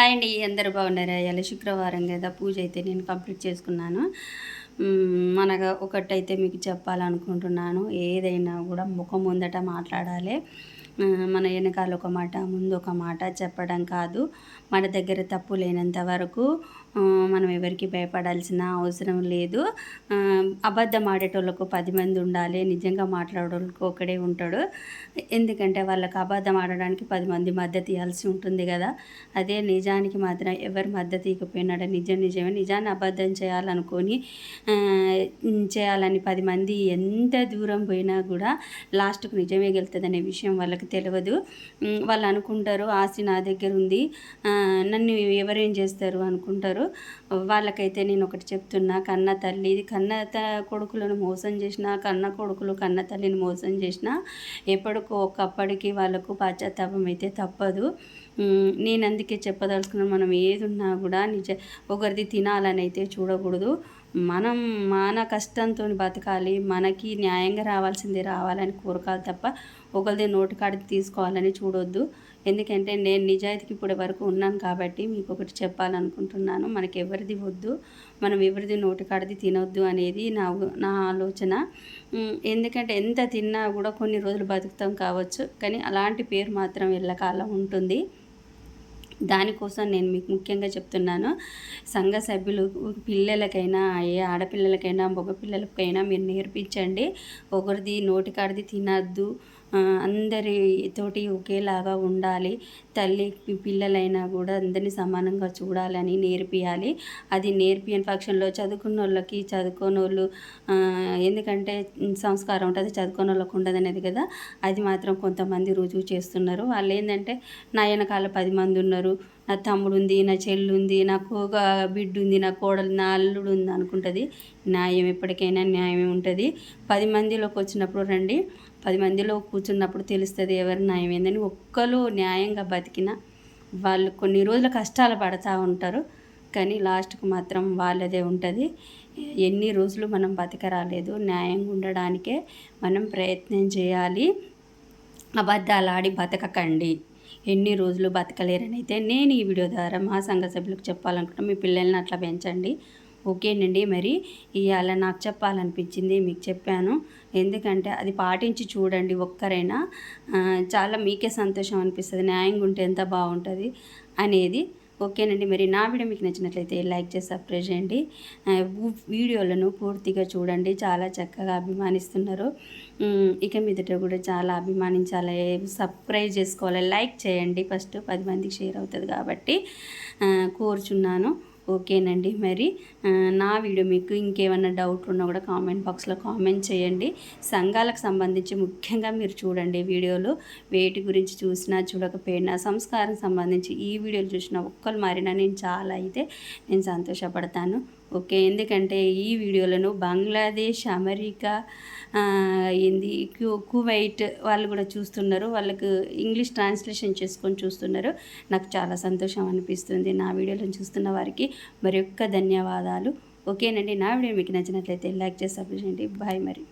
Hi అండి అందరూ బాగున్నారా? ఇలా శుక్రవారం కదా పూజ అయితే నేను కంప్లీట్ చేసుకున్నాను. మనకు ఒకటైతే మీకు చెప్పాలనుకుంటున్నాను ఏదైనా కూడా ముఖం ముందట మాట్లాడాలి. మన వెనకాల ఒక మాట ముందు ఒక మాట చెప్పడం కాదు. మన దగ్గర తప్పు లేనంత వరకు మనం ఎవరికి భయపడాల్సిన అవసరం లేదు. అబద్ధం ఆడేటోళ్ళకు పది మంది ఉండాలి నిజంగా మాట్లాడేటోళ్ళకు ఒకడే ఉంటాడు. ఎందుకంటే వాళ్ళకి అబద్ధం ఆడడానికి పది మంది మద్దతు ఇవ్వాల్సి ఉంటుంది కదా. అదే నిజానికి మాత్రం ఎవరు మద్దతు ఇవ్వకపోయినాడు నిజం నిజమే. నిజాన్ని అబద్ధం చేయాలనుకొని చేయాలని పది మంది ఎంత దూరం పోయినా కూడా లాస్ట్కు నిజమే గెలుతుంది విషయం వాళ్ళకి తెలియదు వాళ్ళు అనుకుంటారు ఆస్తి నా దగ్గర ఉంది. నన్ను ఎవరేం చేస్తారు అనుకుంటారు. వాళ్ళకైతే నేను ఒకటి చెప్తున్నా కన్న తల్లి కన్న త కొడుకులను మోసం చేసిన కన్న కొడుకులు కన్న తల్లిని మోసం చేసిన ఎప్పటికో ఒకప్పటికి వాళ్ళకు పశ్చాత్తాపం అయితే తప్పదు. నేను అందుకే చెప్పదలుచుకున్నాను మనం ఏది ఉన్నా కూడా నిజ ఒకరిది తినాలని అయితే చూడకూడదు. మనం మన కష్టంతో బతకాలి మనకి న్యాయంగా రావాల్సింది రావాలని కోరుకోవాలి తప్ప ఒకరిది నోటు కాడికి తీసుకోవాలని చూడొద్దు. ఎందుకంటే నేను నిజాయితీకి ఇప్పటి వరకు ఉన్నాను కాబట్టి మీకు ఒకటి చెప్పాలనుకుంటున్నాను. మనకి ఎవరిది వద్దు మనం ఎవరిది నోటి కాడిది తినొద్దు అనేది నా నా ఆలోచన. ఎందుకంటే ఎంత తిన్నా కూడా కొన్ని రోజులు బతుకుతాం కావచ్చు కానీ అలాంటి పేరు మాత్రం ఎల్లకాలం ఉంటుంది. దానికోసం నేను మీకు ముఖ్యంగా చెప్తున్నాను. సంఘ సభ్యులు పిల్లలకైనా ఏ ఆడపిల్లలకైనా మగ పిల్లలకైనా మీరు నేర్పించండి. ఒకరిది నోటికాడిది తినద్దు. అందరి తోటి ఒకేలాగా ఉండాలి. తల్లి పిల్లలైనా కూడా అందరినీ సమానంగా చూడాలని నేర్పియాలి. అది నేర్పియని పక్షంలో చదువుకున్న వాళ్ళకి చదువుకోని వాళ్ళు ఎందుకంటే సంస్కారం ఉంటుంది చదువుకున్న వాళ్ళకి ఉండదు అనేది కదా. అది మాత్రం కొంతమంది రుజువు చేస్తున్నారు. వాళ్ళు ఏంటంటే నా వెనకాల పది మంది ఉన్నారు. నా తమ్ముడు ఉంది నా చెల్లు ఉంది నాకు ఒక బిడ్డ ఉంది నా కోడలు నా అల్లుడు ఉంది అనుకుంటుంది. న్యాయం ఎప్పటికైనా న్యాయం ఉంటుంది. పది మందిలోకి వచ్చినప్పుడు రండి. పది మందిలో కూర్చున్నప్పుడు తెలుస్తుంది ఎవరి న్యాయం ఏందని. ఒక్కరు న్యాయంగా బతికిన వాళ్ళు కొన్ని రోజుల కష్టాలు పడతా ఉంటారు. కానీ లాస్ట్కు మాత్రం వాళ్ళదే ఉంటుంది. ఎన్ని రోజులు మనం బతకరాలేదు. న్యాయంగా ఉండడానికే మనం ప్రయత్నం చేయాలి. అబద్ధాలు ఆడి బతకకండి. ఎన్ని రోజులు బతకలేరని అయితే నేను ఈ వీడియో ద్వారా మా సంఘ సభ్యులకు చెప్పాలనుకుంటున్నాను మీ పిల్లల్ని అట్లా పెంచండి. ఓకేనండి మరి. ఇవాళ నాకు చెప్పాలనిపించింది మీకు చెప్పాను. ఎందుకంటే అది పాటించి చూడండి ఒక్కరైనా. చాలా మీకే సంతోషం అనిపిస్తుంది. న్యాయంగా ఉంటే ఎంత బాగుంటుంది అనేది. ఓకేనండి మరి. నా వీడియో మీకు నచ్చినట్లయితే లైక్ చేసి సబ్స్క్రైబ్ చేయండి. వీడియోలను పూర్తిగా చూడండి. చాలా చక్కగా అభిమానిస్తున్నారు. ఇక మీదట కూడా చాలా అభిమానించాలి. సబ్స్క్రైబ్ చేసుకోవాలి. లైక్ చేయండి. ఫస్ట్ పది మందికి షేర్ అవుతుంది కాబట్టి కోరుచున్నాను. ఓకేనండి. మరి నా వీడియో మీకు ఇంకేమైనా డౌట్ ఉన్నా కూడా కామెంట్ బాక్స్లో కామెంట్ చేయండి. సంఘాలకు సంబంధించి ముఖ్యంగా మీరు చూడండి వీడియోలు. వేటి గురించి చూసినా చూడకపోయినా సంస్కారం సంబంధించి ఈ వీడియోలు చూసినా ఒక్కరు మారినా నేను చాలా అయితే నేను సంతోషపడతాను. ఓకే ఎందుకంటే ఈ వీడియోలను బంగ్లాదేశ్ అమెరికా ఏంది కు కువైట్ వాళ్ళు కూడా చూస్తున్నారు. వాళ్ళకు ఇంగ్లీష్ ట్రాన్స్లేషన్ చేసుకొని చూస్తున్నారు. నాకు చాలా సంతోషం అనిపిస్తుంది నా వీడియోలను చూస్తున్న వారికి. మరి యొక్క ధన్యవాదాలు. ఓకేనండి నా వీడియో మీకు నచ్చినట్లయితే లైక్ చేసి సబ్స్క్రైబ్ చేయండి. బాయ్ మరి.